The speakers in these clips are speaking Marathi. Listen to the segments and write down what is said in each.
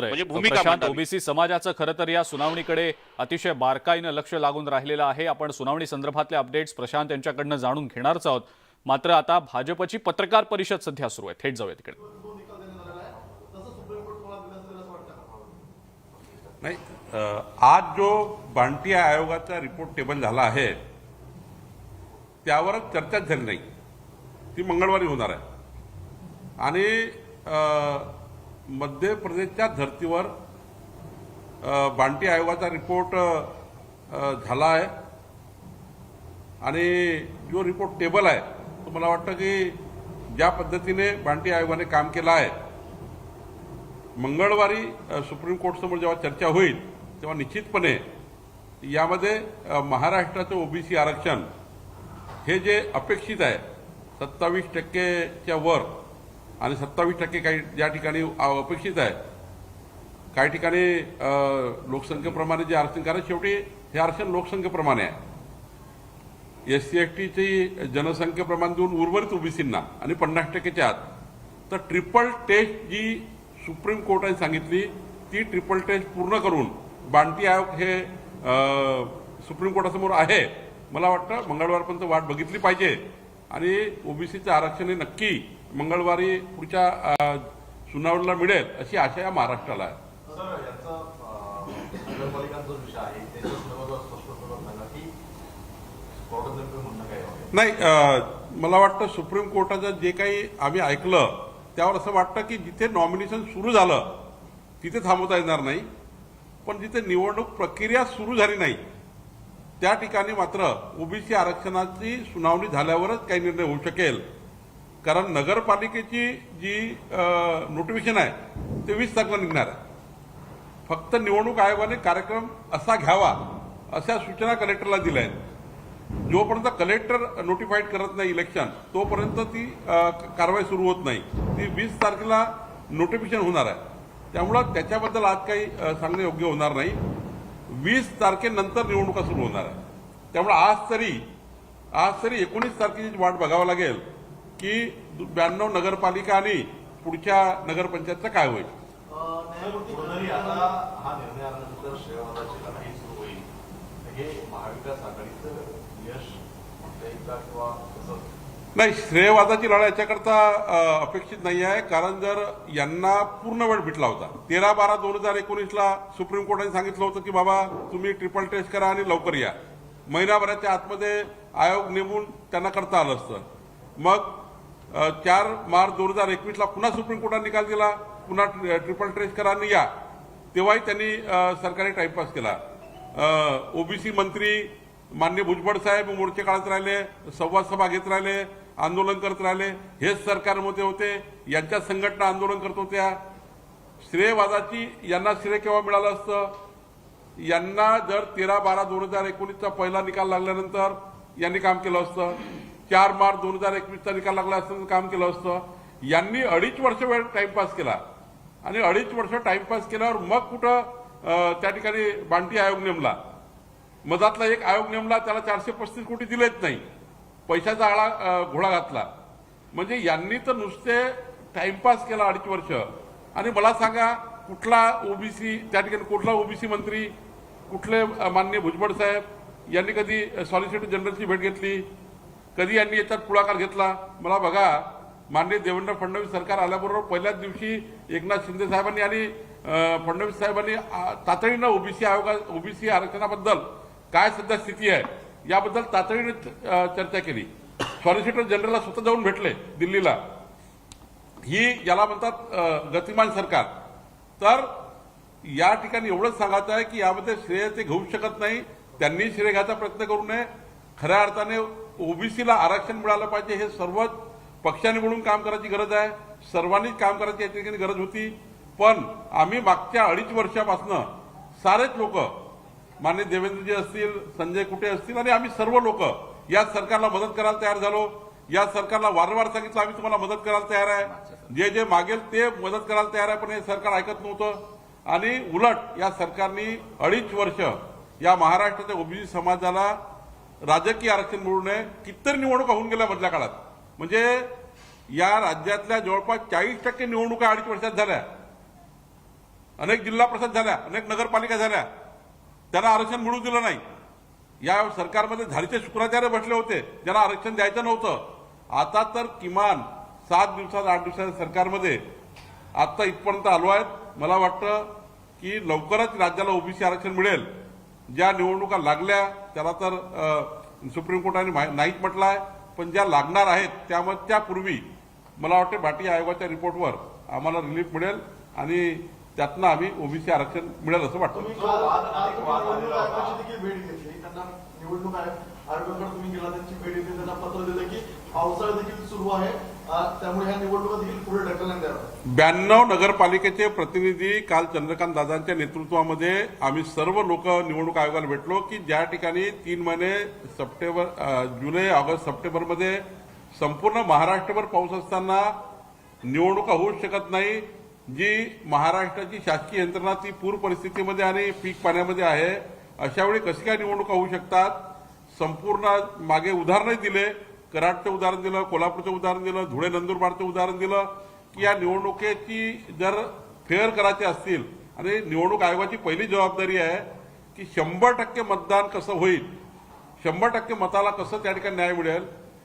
म्हणजे. भूमिका. ओबीसी समाजाचं खरं तर या सुनावणीकडे अतिशय बारकाईनं लक्ष लागून राहिलेलं आहे. आपण सुनावणी संदर्भातले अपडेट्स प्रशांत यांच्याकडनं जाणून घेणारच आहोत. मात्र आता भाजपची पत्रकार परिषद सध्या सुरू आहे. थेट जाऊया तिकडे. नाही आज जो बांटी आयोगाचा रिपोर्ट टेबल झाला आहे त्यावर चर्चाच झाली नाही. ती मंगळवारी होणार आहे. आणि अ, मध्य प्रदेशच्या धर्तीवर बांटी आयोगाचा रिपोर्ट झाला आहे. आणि जो रिपोर्ट टेबल आहे तो मला वाटतं की ज्या पद्धतीने बांटी आयोगाने काम केलं आहे मंगळवारी सुप्रीम कोर्टसमोर जेव्हा चर्चा होईल तेव्हा निश्चितपणे यामध्ये महाराष्ट्राचं ओबीसी आरक्षण हे जे अपेक्षित आहे सत्तावीस टक्केच्या वर आणि सत्तावीस टक्के काही ज्या ठिकाणी अपेक्षित आहे काही ठिकाणी लोकसंख्येप्रमाणे जे आरक्षण कारण शेवटी हे आरक्षण लोकसंख्येप्रमाणे आहे. एस सी एस टीची जनसंख्येप्रमाणे देऊन उर्वरित ओबीसींना आणि पन्नास टक्केच्या आत तर ट्रिपल टेस्ट जी सुप्रीम कोर्टाने सांगितली ती ट्रिपल टेस्ट पूर्ण करून बांटी आयोग हे सुप्रीम कोर्टासमोर आहे. मला वाटतं मंगळवारपर्यंत वाट बघितली पाहिजे. आणि ओबीसीचं आरक्षण हे नक्की मंगळवारी पुढच्या सुनावणीला मिळेल अशी आशा या महाराष्ट्राला आहे. नाही मला वाटतं सुप्रीम कोर्टाचं जे काही आम्ही ऐकलं त्यावर असं वाटतं की जिथे नॉमिनेशन सुरू झालं तिथे थांबवता येणार नाही. पण जिथे निवडणूक प्रक्रिया सुरू झाली नाही त्या ठिकाणी मात्र ओबीसी आरक्षणाची सुनावणी झाल्यावरच काही निर्णय होऊ शकेल. कारण नगरपालिकेची जी नोटिफिकेशन आहे ते वीस तारखेला निघणार आहे. फक्त निवडणूक आयोगाने कार्यक्रम असा घ्यावा अशा सूचना कलेक्टरला दिल्या आहेत. जोपर्यंत कलेक्टर नोटिफाईड करत नाही इलेक्शन तोपर्यंत ती कारवाई सुरू होत नाही. ती वीस तारखेला नोटिफिकेशन होणार आहे. त्यामुळं त्याच्याबद्दल आज काही सांगणे योग्य होणार नाही. वीस तारखेनंतर निवडणुका सुरू होणार आहे. त्यामुळे आज तरी आज तरी एकोणीस तारखेची वाट बघावं लागेल. की ब्याण्णव नगरपालिका आणि पुढच्या नगरपंचायतचं काय होईल? कसं नाही श्रेयवादाची लढाई याच्याकरता अपेक्षित नाही आहे. कारण जर यांना पूर्ण वेळ भेटला होता. तेरा बारा दोन हजार एकोणीसला सुप्रीम कोर्टाने सांगितलं होतं की बाबा तुम्ही ट्रिपल टेस्ट करा आणि लवकर या. महिनाभराच्या आतमध्ये आयोग नेमून त्यांना करता आलं असतं. मग चार मार्च दोन हजार एकवीसला पुन्हा सुप्रीम कोर्टाने निकाल दिला पुन्हा ट्रिपल ट्रेस करा या. तेव्हाही त्यांनी सरकारी टाइमपास केला. ओबीसी मंत्री मान्य भुजबळ साहेब मोर्चे काढत राहिले संवाद सभा घेत राहिले आंदोलन करत राहिले. हेच सरकारमध्ये होते यांच्या संघटना आंदोलन करत होत्या. श्रेयवादाची यांना श्रेय केव्हा मिळालं असतं? यांना जर तेरा बारा दोन हजार एकोणीसचा पहिला निकाल लागल्यानंतर यांनी काम केलं असतं. चार मार्च दोन हजार एकवीसचा निकाल लागला असतं काम केलं असतं. यांनी अडीच वर्ष वेळ टाइमपास केला. आणि अडीच वर्ष टाइमपास केल्यावर मग कुठं त्या ठिकाणी बांटी आयोग नेमला. मधातला एक आयोग नेमला त्याला चारशे पस्तीस कोटी दिलेच नाही. पैशाचा आळा घोडा घातला. म्हणजे यांनी तर नुसते टाइमपास केला अडीच वर्ष. आणि मला सांगा कुठला ओबीसी त्या ठिकाणी कुठला ओबीसी मंत्री कुठले मान्य माननीय भुजबळ साहेब यांनी कधी सॉलिसिटर जनरलची भेट घेतली? कधी यांनी याच्यात पुढाकार घेतला? मला बघा माननीय देवेंद्र फडणवीस सरकार आल्याबरोबर पहिल्याच दिवशी एकनाथ शिंदे साहेबांनी आणि फडणवीस साहेबांनी तातडीनं ओबीसी आयोगा ओबीसी आरक्षणाबद्दल काय सध्या स्थिती आहे याबद्दल तातडीने चर्चा केली. सॉलिसिटर जनरलला स्वतः जाऊन भेटले दिल्लीला. ही याला म्हणतात गतिमान सरकार. तर या ठिकाणी एवढंच सांगायचं आहे की यामध्ये श्रेय ते घेऊ शकत नाही त्यांनी श्रेय घ्यायचा प्रयत्न करू नये. खऱ्या अर्थाने ओबीसीला आरक्षण मिळालं पाहिजे हे सर्वच पक्षाने मिळून काम करायची गरज आहे. सर्वांनीच काम करायची या ठिकाणी गरज होती. पण आम्ही मागच्या अडीच वर्षापासनं सारेच लोक मान्य देवेंद्रजी असतील संजय कुटे असतील आणि आम्ही सर्व लोक या सरकारला मदत करायला तयार झालो. या सरकारला वारंवार सांगितलं आम्ही तुम्हाला मदत करायला तयार आहे. जे जे मागेल ते मदत करायला तयार आहे. पण हे सरकार ऐकत नव्हतं. आणि उलट या सरकारनी अडीच वर्ष या महाराष्ट्राच्या ओबीसी समाजाला राजकीय आरक्षण मिळू नये. कितीतरी निवडणुका होऊन गेल्या मधल्या काळात. म्हणजे या राज्यातल्या जवळपास चाळीस टक्के निवडणुका अडीच वर्षात झाल्या. अनेक जिल्हा परिषद झाल्या अनेक नगरपालिका झाल्या. त्यांना आरक्षण मिळू दिलं नाही. या सरकारमध्ये झाडीचे शुक्राचार्य बसले होते. ज्यांना आरक्षण द्यायचं नव्हतं. आता तर किमान सात दिवसात आठ दिवसाच्या सरकारमध्ये आता इथपर्यंत आलो आहेत. मला वाटतं की लवकरच राज्याला ओबीसी आरक्षण मिळेल. ज्या निवडणुका लागल्या त्याला तर सुप्रीम कोर्टाने माहि- नाहीच म्हटलं आहे पण ज्या लागणार आहेत त्यामध्ये त्यापूर्वी मला वाटते भाटी आयोगाच्या रिपोर्टवर आम्हाला रिलीफ मिळेल आणि त्यातनं आम्ही ओबीसी आरक्षण मिळेल असं वाटतं निवडणूक आलेला होता. आयोगाकडे तुम्ही गेला त्यांची भेट घेतली त्यांना पत्र दिलं की पावसाळा देखील सुरू आहे. त्यामुळे ह्या निवडणुका देखील पुढे ढकलण्यात याव्या ब्याण्णव नगरपालिकेचे प्रतिनिधी काल चंद्रकांत दादांच्या नेतृत्वामध्ये आम्ही सर्व लोक निवडणूक आयोगाला भेटलो की ज्या ठिकाणी तीन महिने सप्टेंबर जुलै ऑगस्ट सप्टेंबरमध्ये संपूर्ण महाराष्ट्रभर पाऊस असताना निवडणुका होऊ शकत नाही जी महाराष्ट्राची शासकीय यंत्रणा ती पूर परिस्थितीमध्ये आणि पीक पाण्यामध्ये आहे. अशा वेळी कशी काय निवडणुका होऊ शकतात? संपूर्ण मागे उदाहरणही दिले. कराडचं उदाहरण दिलं कोल्हापूरचं उदाहरण दिलं धुळे नंदुरबारचं उदाहरण दिलं. की या निवडणुकीची जर फेअर करायचे असतील आणि निवडणूक आयोगाची पहिली जबाबदारी आहे की शंभर टक्के मतदान कसं होईल शंभर टक्के मताला कसं त्या ठिकाणी न्याय मिळेल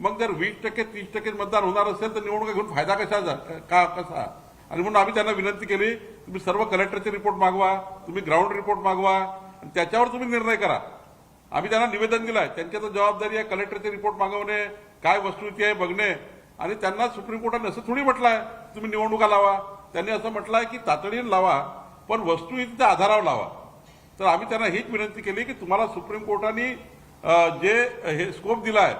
मग जर वीस टक्के तीस टक्के मतदान होणार असेल तर निवडणुका घेऊन फायदा कशाचा का कसा? आणि म्हणून आम्ही त्यांना विनंती केली तुम्ही सर्व कलेक्टरचे रिपोर्ट मागवा तुम्ही ग्राउंड रिपोर्ट मागवा त्याच्यावर तुम्ही निर्णय करा. आम्ही त्यांना निवेदन दिलं आहे त्यांच्या तर जबाबदारी आहे कलेक्टरचे रिपोर्ट मागवणे काय वस्तुस्थिती आहे बघणे. आणि त्यांना सुप्रीम कोर्टाने असं थोडी म्हटलंय तुम्ही निवडणुका लावा. त्यांनी असं म्हटलं आहे की तातडीने लावा पण वस्तुस्थितीच्या आधारावर लावा. तर आम्ही त्यांना हीच विनंती केली की तुम्हाला सुप्रीम कोर्टाने जे हे स्कोप दिला आहे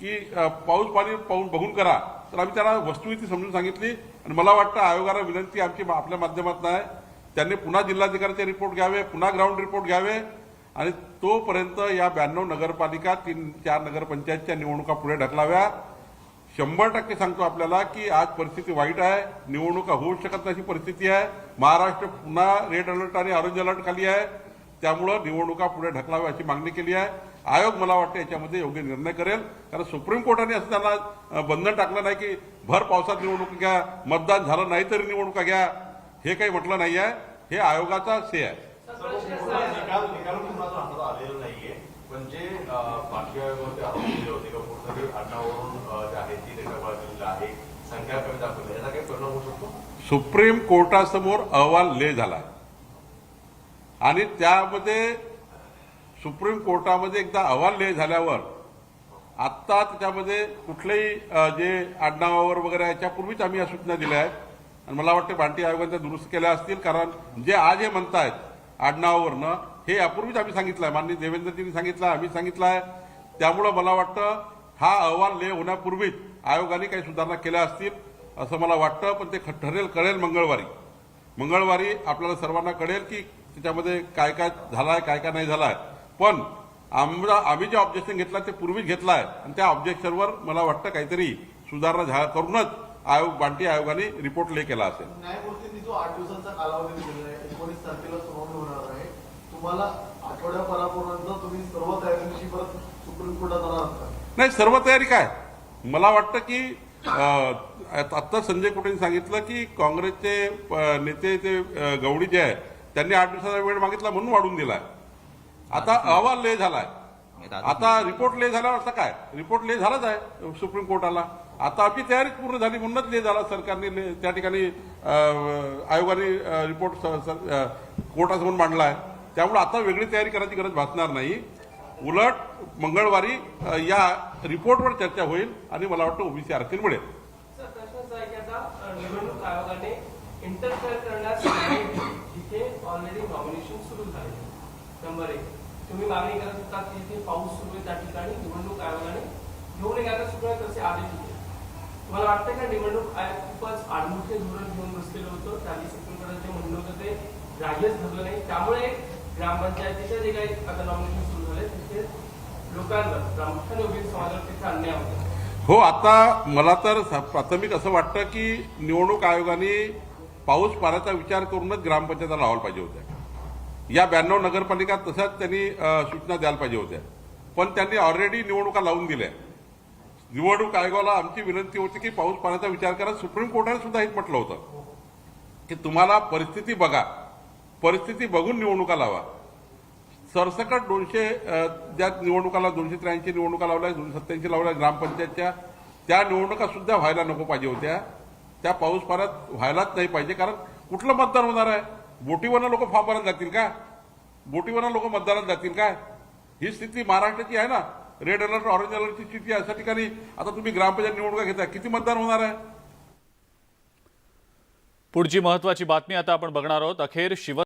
की पाऊस पाणी पाहून बघून करा. तर आम्ही त्यांना वस्तुस्थिती समजून सांगितली. आणि मला वाटतं आयोगाला विनंती आमची आपल्या माध्यमातून आहे. त्यांनी पुन्हा जिल्हाधिकाऱ्याचे रिपोर्ट घ्यावे पुन्हा ग्राउंड रिपोर्ट घ्यावे आणि तोपर्यंत या ब्याण्णव नगरपालिका तीन चार नगरपंचायतच्या निवडणुका पुढे ढकलाव्या. शंभर टक्के सांगतो आपल्याला की आज परिस्थिती वाईट आहे निवडणुका होऊ शकत नाही अशी परिस्थिती आहे. महाराष्ट्र पुन्हा रेड अलर्ट आणि ऑरेंज अलर्ट खाली आहे. त्यामुळं निवडणुका पुढे ढकलाव्या अशी मागणी केली आहे. आयोग मला वाटतं याच्यामध्ये योग्य निर्णय करेल. कारण सुप्रीम कोर्टाने असं त्यांना बंधन टाकलं नाही की भर पावसात निवडणूक घ्या मतदान झालं नाही तरी निवडणुका घ्या. हे काही म्हटलं नाही आहे. हे आयोगाचा से आहे. बाकी सुप्रीम कोर्टासमोर अहवाल ले झाला आणि त्यामध्ये सुप्रीम कोर्टामध्ये एकदा अहवाल ले झाल्यावर आत्ता त्याच्यामध्ये कुठलेही जे आडनावावर वगैरे याच्यापूर्वीच आम्ही या सूचना दिल्या आहेत. आणि मला वाटतं भांटी आयोगाने दुरुस्त केल्या असतील कारण जे आज हे म्हणतायत आडनावावरनं हे यापूर्वीच आम्ही सांगितलं आहे माननीय देवेंद्रजींनी सांगितलं आहे आम्ही सांगितलं आहे त्यामुळं मला वाटतं हा अहवाल ले होण्यापूर्वीच आयोगाने काही सुधारणा केल्या असतील असं मला वाटतं पण ते ख- ठरेल कळेल मंगळवारी. मंगळवारी आपल्याला सर्वांना कळेल की त्याच्यामध्ये काय काय झालं आहे काय काय नाही झालाय. पण आमचा आम्ही जे ऑब्जेक्शन घेतलं ते पूर्वीच घेतलं आहे आणि त्या ऑब्जेक्शनवर मला वाटतं काहीतरी सुधारणा झा करूनच आयोग बांटी आयोगाने रिपोर्ट ले केला असेल. न्यायमूर्तींनी जो आठ दिवसाचा कालावधी दिलेला आहे एकोणीस तारखेला सुनावणी होणार आहे. तुम्हाला आठवड्याभरापर्यंत तुम्ही सर्व तयारीनिशी परत सुप्रीम कोर्टात जाणार? नाही सर्व तयारी काय? मला वाटतं की आत्ता संजय कुटेने सांगितलं की काँग्रेसचे नेते ते गवडी जे आहे त्यांनी आठ दिवसाचा वेळ मागितला म्हणून वाढून दिलाय. आता अहवाल ले झालाय. आता रिपोर्ट ले झाल्यावर आता काय? रिपोर्ट ले झालाच आहे सुप्रीम कोर्टाला. आता आमची तयारीच पूर्ण झाली म्हणूनच ले झाला. सरकारने त्या ठिकाणी आयोगाने रिपोर्ट कोर्टासमोर मांडला आहे. त्यामुळे आता वेगळी तयारी करायची गरज भासणार नाही. उलट मंगळवारी या रिपोर्टवर चर्चा होईल आणि मला वाटतं ओबीसी आरक्षण मिळेल. निवडणूक आयोगाने तुम्ही मागणी करत होता तिथे पाऊस सुरू आहे त्या ठिकाणी निवडणूक आयोगाने निवडणूक एक सुद्धा तसे आदेश दिले? तुम्हाला वाटतं का निवडणूक आयोग खूपच आडमुखे धोरण घेऊन बसलेलं होतं? त्या दिवशी तुमच्याकडे जे म्हणणं होतं ते ग्राह्यच धरलं नाही. त्यामुळे ग्रामपंचायतीच्या जे काही आता नॉमिनेशन सुरू झाले तिथे लोकांवर प्रामुख्याने उभी समाजावर तिथे अन्याय होतो. हो आता मला तर प्राथमिक असं वाटतं की निवडणूक आयोगाने पाऊस पाण्याचा विचार करूनच ग्रामपंचायतला लावायला पाहिजे होत्या. या ब्याण्णव नगरपालिका तशाच त्यांनी सूचना द्यायला पाहिजे होत्या. पण त्यांनी ऑलरेडी निवडणुका लावून दिल्या. निवडणूक आयोगाला आमची विनंती होती की पाऊस पाण्याचा विचार करा. सुप्रीम कोर्टाने सुद्धा हेच म्हटलं होतं. की तुम्हाला परिस्थिती बघा. परिस्थिती बघून निवडणुका लावा. सरसकट दोनशे ज्या निवडणुकाला दोनशे त्र्याऐंशी निवडणुका लावल्या दोनशे सत्याऐंशी लावल्या ग्रामपंचायतच्या त्या निवडणुका सुद्धा व्हायला नको पाहिजे होत्या. त्या पाऊस पाण्यात व्हायलाच नाही पाहिजे. कारण कुठलं मतदान होणार आहे? बोटीवरनं लोक फॉर्म भरायला जातील का? बोटीवरनं लोक मतदारात जातील काय ही स्थिती महाराष्ट्राची आहे ना. रेड अलर्ट ऑरेंज अलर्टची स्थिती अशा ठिकाणी आता तुम्ही ग्रामपंचायत निवडणुका घेता. किती मतदान होणार आहे? पुढची महत्वाची बातमी आता आपण बघणार आहोत. अखेर शिव